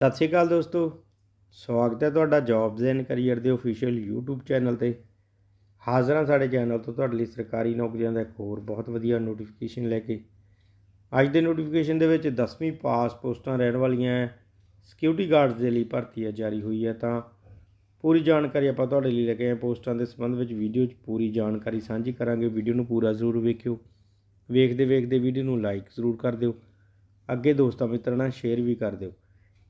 ਸਤਿ ਸ਼੍ਰੀ ਅਕਾਲ ਦੋਸਤੋ। ਸਵਾਗਤ ਹੈ ਤੁਹਾਡਾ ਜੌਬਸ ਐਂਡ ਕੈਰੀਅਰ ਦੇ ਅਫੀਸ਼ੀਅਲ YouTube ਚੈਨਲ ਤੇ। ਹਾਜ਼ਰ ਹਾਂ ਸਾਡੇ ਚੈਨਲ ਤੋਂ ਤੁਹਾਡੇ ਲਈ ਸਰਕਾਰੀ ਨੌਕਰੀਆਂ ਦਾ ਇੱਕ ਹੋਰ ਬਹੁਤ ਵਧੀਆ ਨੋਟੀਫਿਕੇਸ਼ਨ ਲੈ ਕੇ। ਅੱਜ ਦੇ ਨੋਟੀਫਿਕੇਸ਼ਨ ਦੇ ਵਿੱਚ 10ਵੀਂ ਪਾਸ ਪੋਸਟਾਂ ਰਹਿਣ ਵਾਲੀਆਂ ਹੈ। ਸਿਕਿਉਰਿਟੀ ਗਾਰਡਸ ਦੇ ਲਈ ਭਰਤੀ ਹੈ, ਜਾਰੀ ਹੋਈ ਹੈ ਤਾਂ ਪੂਰੀ ਜਾਣਕਾਰੀ ਆਪਾਂ ਤੁਹਾਡੇ ਲਈ ਲੈ ਕੇ ਆਏ ਪੋਸਟਾਂ ਦੇ ਸੰਬੰਧ ਵਿੱਚ ਵੀਡੀਓ 'ਚ ਪੂਰੀ ਜਾਣਕਾਰੀ ਸਾਂਝੀ ਕਰਾਂਗੇ। ਵੀਡੀਓ ਨੂੰ ਪੂਰਾ ਜ਼ਰੂਰ ਵੇਖਿਓ। ਵੇਖਦੇ ਵੇਖਦੇ ਵੀਡੀਓ ਨੂੰ ਲਾਈਕ ਜ਼ਰੂਰ ਕਰ ਦਿਓ। ਅੱਗੇ ਦੋਸਤਾਂ ਮਿੱਤਰਾਂ ਨਾਲ ਸ਼ੇਅਰ ਵੀ ਕਰ ਦਿਓ।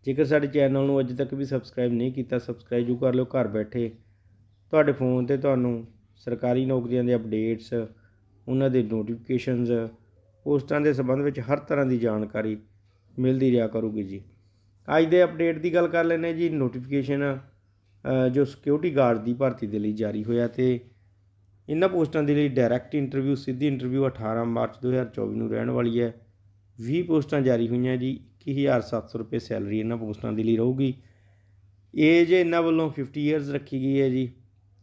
ਜੇਕਰ ਸਾਡੇ ਚੈਨਲ ਨੂੰ ਅਜੇ ਤੱਕ ਵੀ ਸਬਸਕ੍ਰਾਈਬ ਨਹੀਂ ਕੀਤਾ ਸਬਸਕ੍ਰਾਈਬ ਜੂ ਕਰ ਲਿਓ ਘਰ ਬੈਠੇ। ਤੁਹਾਡੇ ਫੋਨ ਤੇ ਤੁਹਾਨੂੰ ਸਰਕਾਰੀ ਨੌਕਰੀਆਂ ਦੇ ਅਪਡੇਟਸ ਉਹਨਾਂ ਦੇ ਨੋਟੀਫਿਕੇਸ਼ਨਸ ਪੋਸਟਾਂ ਦੇ ਸੰਬੰਧ ਵਿੱਚ ਹਰ ਤਰ੍ਹਾਂ ਦੀ ਜਾਣਕਾਰੀ ਮਿਲਦੀ ਰਿਹਾ ਕਰੂਗੀ ਜੀ। ਅੱਜ ਦੇ ਅਪਡੇਟ ਦੀ ਗੱਲ ਕਰ ਲੈਂਦੇ ਜੀ ਨੋਟੀਫਿਕੇਸ਼ਨ ਜੋ ਸਿਕਿਉਰਿਟੀ ਗਾਰਡ ਦੀ ਭਰਤੀ ਦੇ ਲਈ ਜਾਰੀ ਹੋਇਆ ਤੇ ਇਹਨਾਂ ਪੋਸਟਾਂ ਦੇ ਲਈ ਡਾਇਰੈਕਟ ਇੰਟਰਵਿਊ ਸਿੱਧੀ ਇੰਟਰਵਿਊ 18 ਮਾਰਚ 2024 ਨੂੰ ਰਹਿਣ ਵਾਲੀ ਹੈ। 20 ਪੋਸਟਾਂ ਜਾਰੀ ਹੋਈਆਂ ਜੀ 21700 ਰੁਪਏ ਸੈਲਰੀ ਇਹਨਾਂ ਪੋਸਟਾਂ ਦੇ ਲਈ ਰਹੂਗੀ। ਏਜ ਇਹਨਾਂ ਵੱਲੋਂ 50 ਇਅਰਸ ਰੱਖੀ ਗਈ ਹੈ ਜੀ,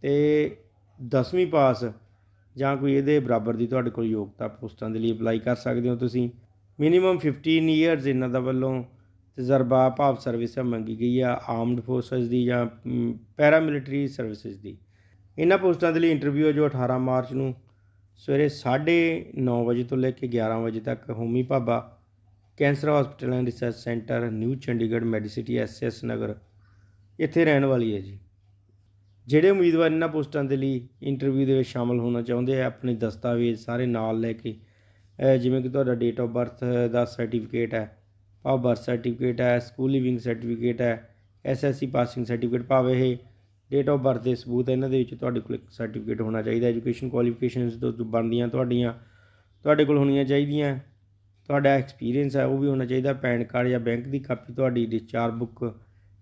ਤੇ 10ਵੀਂ ਪਾਸ ਜਾਂ ਕੋਈ ਇਹਦੇ ਬਰਾਬਰ ਦੀ ਤੁਹਾਡੇ ਕੋਲ ਯੋਗਤਾ ਪੋਸਟਾਂ ਦੇ ਲਈ ਅਪਲਾਈ ਕਰ ਸਕਦੇ ਹੋ ਤੁਸੀਂ। ਮਿਨੀਮਮ 15 ਇਅਰਸ ਇਹਨਾਂ ਦਾ ਵੱਲੋਂ ਤਜਰਬਾ ਭਾਵ ਸਰਵਿਸ ਮੰਗੀ ਗਈ ਆ ਆਰਮਡ ਫੋਰਸਸ ਦੀ ਜਾਂ ਪੈਰਾ ਮਿਲਟਰੀ ਸਰਵਿਸਿਜ਼ ਦੀ। ਇਹਨਾਂ ਪੋਸਟਾਂ ਦੇ ਲਈ ਇੰਟਰਵਿਊ ਹੈ ਜੋ 18 ਮਾਰਚ ਨੂੰ। ਸਵੇਰੇ 9:30 ਵਜੇ ਤੋਂ ਲੈ ਕੇ 11 ਵਜੇ ਤੱਕ Homi Bhabha, cancer hospital and research centre new Chandigarh medicity SS Nagar ਇੱਥੇ ਰਹਿਣ ਵਾਲੀ ਹੈ ਜੀ। ਜਿਹੜੇ ਉਮੀਦਵਾਰ ਇਹਨਾਂ ਪੋਸਟਾਂ ਦੇ ਲਈ ਇੰਟਰਵਿਊ ਦੇ ਵਿੱਚ ਸ਼ਾਮਲ ਹੋਣਾ ਚਾਹੁੰਦੇ ਆ, ਆਪਣੇ ਦਸਤਾਵੇਜ਼ ਸਾਰੇ ਨਾਲ ਲੈ ਕੇ ਜਿਵੇਂ ਕਿ ਤੁਹਾਡਾ ਡੇਟ ਆਫ ਬਰਥ ਦਾ ਸਰਟੀਫਿਕੇਟ ਹੈ, ਭਾਵ ਬਰਥ ਸਰਟੀਫਿਕੇਟ ਹੈ ਸਕੂਲ ਲਿਵਿੰਗ ਸਰਟੀਫਿਕੇਟ ਹੈ ਐਸਐਸਸੀ ਪਾਸਿੰਗ ਸਰਟੀਫਿਕੇਟ ਭਾਵ ਇਹ ਡੇਟ ਆਫ ਬਰਥ ਦੇ ਸਬੂਤ ਇਹਨਾਂ ਦੇ ਵਿੱਚ ਤੁਹਾਡੇ ਕੋਲ ਇੱਕ ਸਰਟੀਫਿਕੇਟ ਹੋਣਾ ਚਾਹੀਦਾ ਐਜੂਕੇਸ਼ਨ ਕੁਆਲੀਫਿਕੇਸ਼ਨਸ ਤੋਂ ਬਣਦੀਆਂ ਤੁਹਾਡੀਆਂ, ਤੁਹਾਡੇ ਕੋਲ ਹੋਣੀਆਂ ਚਾਹੀਦੀਆਂ। ਤੁਹਾਡਾ ਐਕਸਪੀਰੀਅੰਸ ਹੈ, ਉਹ ਵੀ ਹੋਣਾ ਚਾਹੀਦਾ, ਪੈਨ ਕਾਰਡ ਜਾਂ ਬੈਂਕ ਦੀ ਕਾਪੀ ਤੁਹਾਡੀ ਡਿਸਚਾਰਜ ਬੁੱਕ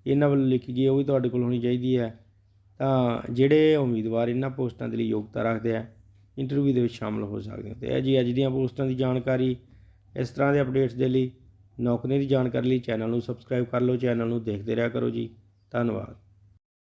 ਇਹਨਾਂ ਵੱਲੋਂ ਲਿਖੀ ਗਈ ਉਹ ਵੀ ਤੁਹਾਡੇ ਕੋਲ ਹੋਣੀ ਚਾਹੀਦੀ ਹੈ। ਤਾਂ ਜਿਹੜੇ ਉਮੀਦਵਾਰ ਇਹਨਾਂ ਪੋਸਟਾਂ ਦੇ ਲਈ ਯੋਗਤਾ ਰੱਖਦੇ ਆ ਇੰਟਰਵਿਊ ਦੇ ਵਿੱਚ ਸ਼ਾਮਲ ਹੋ ਸਕਦੇ ਹੋ। ਤੇ ਇਹ ਜੀ ਅੱਜ ਦੀਆਂ ਪੋਸਟਾਂ ਦੀ ਜਾਣਕਾਰੀ, ਇਸ ਤਰ੍ਹਾਂ ਦੇ ਅਪਡੇਟਸ ਦੇ ਲਈ ਨੌਕਰੀ ਦੀ ਜਾਣਕਾਰੀ ਲਈ ਚੈਨਲ ਨੂੰ ਸਬਸਕ੍ਰਾਈਬ ਕਰ ਲਓ, ਚੈਨਲ ਨੂੰ ਦੇਖਦੇ ਰਿਹਾ ਕਰੋ ਜੀ। ਧੰਨਵਾਦ।